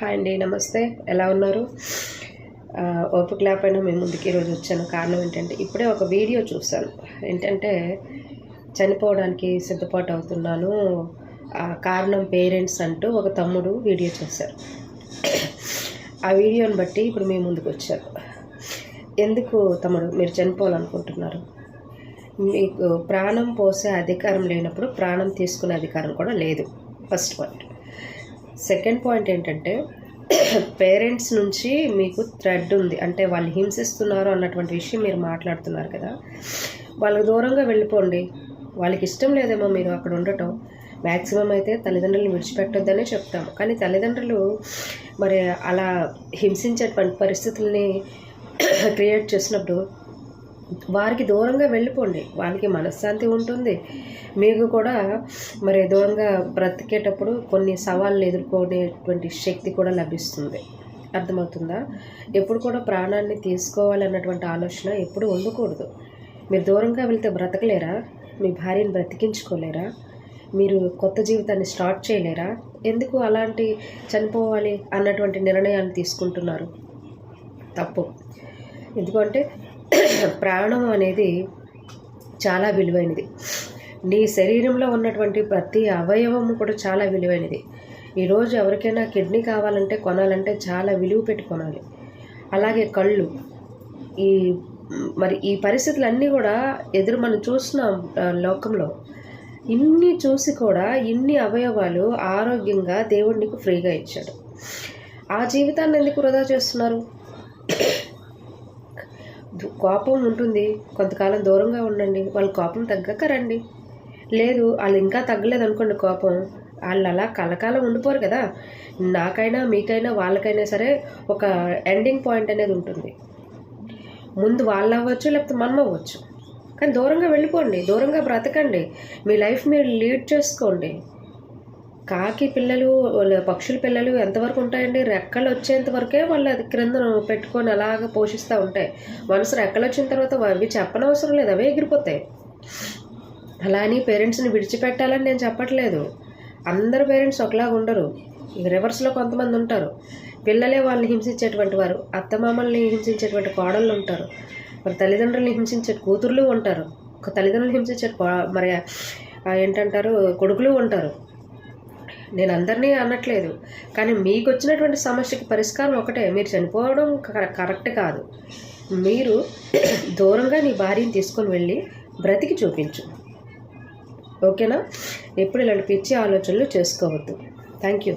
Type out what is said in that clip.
Hi అండి నమస్తే. ఎలా ఉన్నారు? ఓపిక లేకపోయినా మేము ముందుకు ఈరోజు వచ్చాను. కారణం ఏంటంటే ఇప్పుడే ఒక వీడియో చూశాను. ఏంటంటే చనిపోవడానికి సిద్ధపాటు అవుతున్నాను. ఆ, కారణం పేరెంట్స్ అంటూ ఒక తమ్ముడు వీడియో చేశారు. ఆ వీడియోని బట్టి ఇప్పుడు మేము ముందుకు వచ్చారు. ఎందుకు తమ్ముడు మీరు చనిపోవాలనుకుంటున్నారు? మీకు ప్రాణం పోసే అధికారం లేనప్పుడు ప్రాణం తీసుకునే అధికారం కూడా లేదు. First point. సెకండ్ పాయింట్ ఏంటంటే పేరెంట్స్ నుంచి మీకు థ్రెడ్ ఉంది. అంటే వాళ్ళు హింసిస్తున్నారు అన్నటువంటి విషయం మీరు మాట్లాడుతున్నారు కదా. వాళ్ళకి దూరంగా వెళ్ళిపోండి. వాళ్ళకి ఇష్టం లేదేమో మీరు అక్కడ ఉండటం. మ్యాక్సిమం అయితే తల్లిదండ్రులను విడిచిపెట్టొద్దనే చెప్తాం. కానీ తల్లిదండ్రులు మరి అలా హింసించేటువంటి పరిస్థితుల్ని క్రియేట్ చేసినప్పుడు వారికి దూరంగా వెళ్ళిపోండి. వాళ్ళకి మనశ్శాంతి ఉంటుంది. మీకు కూడా మరి దూరంగా బ్రతికేటప్పుడు కొన్ని సవాళ్ళు ఎదుర్కొనేటువంటి శక్తి కూడా లభిస్తుంది. అర్థమవుతుందా? ఎప్పుడు కూడా ప్రాణాన్ని తీసుకోవాలన్నటువంటి ఆలోచన ఎప్పుడు ఉండకూడదు. మీరు దూరంగా వెళ్తే బ్రతకలేరా? మీ భార్యను బ్రతికించుకోలేరా? మీరు కొత్త జీవితాన్ని స్టార్ట్ చేయలేరా? ఎందుకు అలాంటి చనిపోవాలి అన్నటువంటి నిర్ణయాలు తీసుకుంటున్నారు? తప్పు. ఎందుకంటే ప్రాణం అనేది చాలా విలువైనది. నీ శరీరంలో ఉన్నటువంటి ప్రతి అవయవము కూడా చాలా విలువైనది. ఈరోజు ఎవరికైనా కిడ్నీ కావాలంటే కొనాలంటే చాలా విలువ పెట్టి కొనాలి. అలాగే కళ్ళు. ఈ మరి ఈ పరిస్థితులన్నీ కూడా ఎదురు మనం చూస్తున్నాం లోకంలో. ఇన్ని చూసి కూడా ఇన్ని అవయవాలు ఆరోగ్యంగా దేవుడు నీకు ఫ్రీగా ఇచ్చాడు. ఆ జీవితాన్ని ఎందుకు వృధా చేస్తున్నారు? కోపం ఉంటుంది. కొంతకాలం దూరంగా ఉండండి. వాళ్ళ కోపం తగ్గక రండి లేదు వాళ్ళు ఇంకా తగ్గలేదు అనుకోండి కోపం. వాళ్ళు అలా కలకాలం ఉండిపోరు కదా. నాకైనా మీకైనా వాళ్ళకైనా సరే ఒక ఎండింగ్ పాయింట్ అనేది ఉంటుంది. ముందు వాళ్ళు అవ్వచ్చు లేకపోతే మనం అవ్వచ్చు. కానీ దూరంగా వెళ్ళిపోండి. దూరంగా బ్రతకండి. మీ లైఫ్ మీరు లీడ్ చేసుకోండి. కాకి పిల్లలు వాళ్ళ పక్షుల పిల్లలు ఎంతవరకు ఉంటాయండి? రెక్కలు వచ్చేంత వరకే వాళ్ళు అది క్రింద పెట్టుకొని అలాగ పోషిస్తూ ఉంటాయి. మనసు రెక్కలు వచ్చిన తర్వాత అవి చెప్పనవసరం లేదు అవే ఎగిరిపోతాయి. అలా అని పేరెంట్స్ని విడిచిపెట్టాలని నేను చెప్పట్లేదు. అందరు పేరెంట్స్ ఒకలాగా ఉండరు. రివర్స్లో కొంతమంది ఉంటారు. పిల్లలే వాళ్ళని హింసించేటువంటి వారు అత్తమామల్ని హింసించేటువంటి కోడళ్ళు ఉంటారు. మరి తల్లిదండ్రుల్ని హింసించే కూతుర్లు ఉంటారు. ఒక తల్లిదండ్రులు హింసించే మరి ఏంటంటారు? కొడుకులు ఉంటారు. నేను అందరినీ అనట్లేదు. కానీ మీకు వచ్చినటువంటి సమస్యకి పరిష్కారం ఒకటే. మీరు చనిపోవడం కరెక్ట్ కాదు. మీరు దూరంగా నీ భార్యని తీసుకొని వెళ్ళి బ్రతికి చూపించు. ఓకేనా? ఎప్పుడు ఇలాంటి పిచ్చి ఆలోచనలు చేసుకోవద్దు. Thank you